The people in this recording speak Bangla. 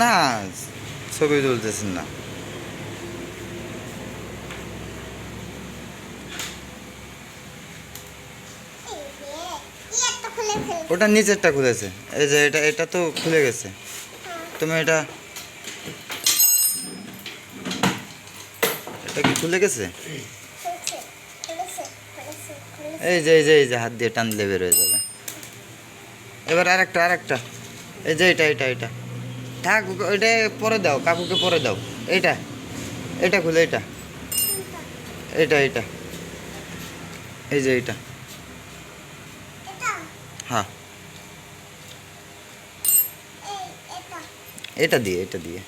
না ছবি তুলতেছেন না। ওটা নিচেরটা খুলেছে। এই যে এটা এটা তো খুলে গেছে। তুমি এটা এটা কি খুলে গেছে? এই যে এই যে এই যে হাত দিয়ে টানলে বের হয়ে যাবে। এবার আরেকটা আরেকটা। এই যে এটা এটা এটা থাক ওইটা পরে দাও কাকুকে পরে দাও। এইটা এটা খুলে এটা এটা এটা এই যে এটা এটা? হ্যাঁ। এটা। এটা দিয়ে এটা দিয়ে।